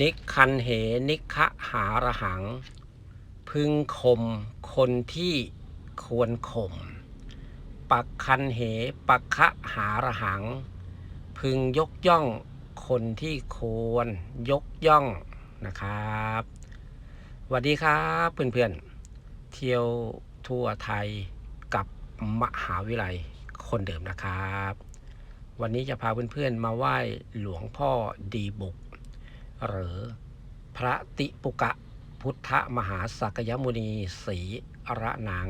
นิคันเห นิคะหาระหัง พึงข่มคนที่ควรข่ม ปักคันเห ปักคะหาระหัง พึงยกย่องคนที่ควรยกย่องนะครับสวัสดีครับเพื่อนๆ เที่ยวทั่วไทยกับมหาวิทยาลัยคนเดิมนะครับ วันนี้จะพาเพื่อนๆมาไหว้หลวงพ่อดีบุก หรือ พระติปุกะพุทธมหาสักยมุนีศรีอระนัง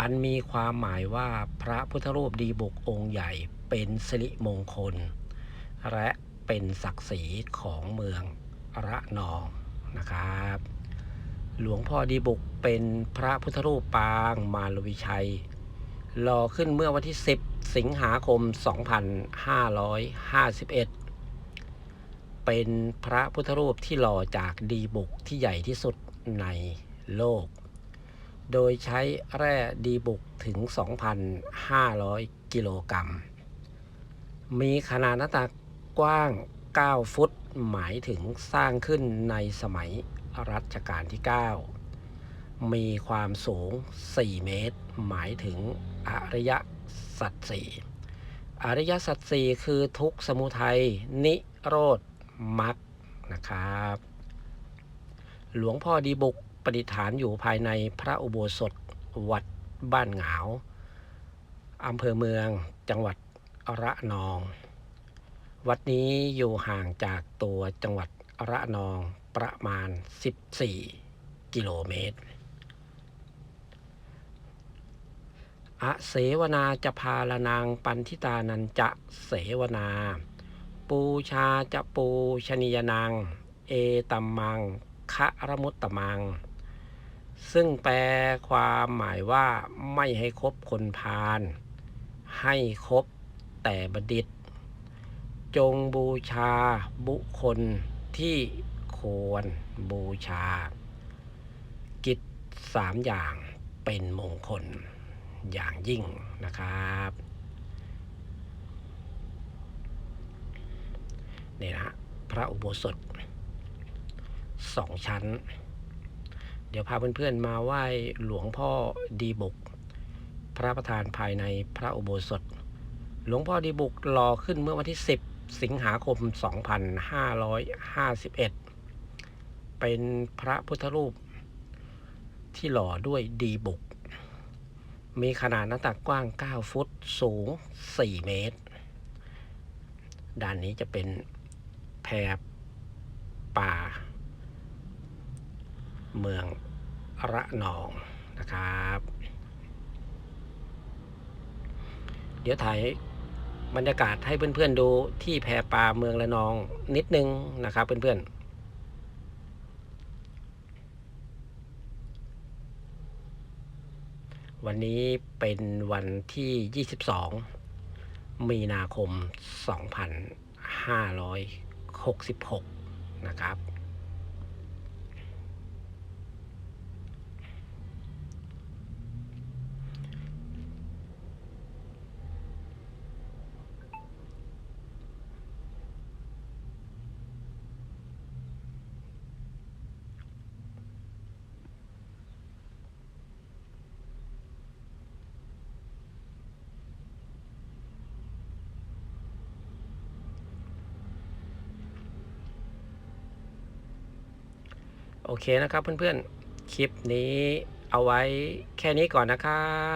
อันมีความหมายว่าพระพุทธรูปดีบุกองค์ใหญ่เป็นสิริมงคล และเป็นศักดิ์ศรีของเมืองระนองนะครับ หลวงพ่อดีบุกเป็นพระพุทธรูปปางมารวิชัยหล่อขึ้นเมื่อวันที่ 10 สิงหาคม 2551 เป็นพระพุทธรูปที่หล่อจากดีบุกที่ใหญ่ที่สุดในโลก โดยใช้แร่ดีบุกถึง 2,500 กิโลกรัม มีขนาดหน้าตักกว้าง 9 ฟุต หมายถึงสร้างขึ้นในสมัยรัชกาลที่ 9 มีความสูง 4 เมตร หมายถึงอริยสัจสี่อริยสัจสี่คือทุกสมุทัยนิโรธ มรรคนะครับ หลวงพ่อดีบุกประดิษฐานอยู่ภายในพระอุโบสถวัดบ้านหงาวอำเภอเมืองจังหวัดระนอง วัดนี้อยู่ห่างจากตัวจังหวัดระนองประมาณ 14 กิโลเมตรอเสวนาจะพาลนางปันทิตานันจะเสวนา ปูชาจะปูชนียนาง เอตัมมังคะระมุตตมัง ซึ่งแปลความหมายว่าไม่ให้คบคนพาลให้คบแต่บัณฑิตจงบูชาบุคคลที่ควรบูชา กิจสามอย่างเป็นมงคลอย่างยิ่งนะครับ นี่นะพระอุโบสถสองชั้น เดี๋ยวพาเพื่อนๆมาไหว้หลวงพ่อดีบุก พระประธานภายในพระอุโบสถ หลวงพ่อดีบุกรอขึ้นเมื่อวันที่ 10 สิงหาคม 2551 เป็นพระพุทธรูปที่หล่อด้วยดีบุก มีขนาดหน้าตักกว้าง 9 ฟุต สูง 4 เมตร ด้านนี้จะเป็น แพรป่า เมืองระนองนะครับ เดี๋ยวถ่ายบรรยากาศให้เพื่อนๆดูที่แพปลาเมืองระนองนิดนึงนะครับเพื่อนๆวันนี้เป็นวันที่ 22 มีนาคม 66 นะครับ โอเคนะครับเพื่อนๆ คลิปนี้เอาไว้แค่นี้ก่อนนะครับ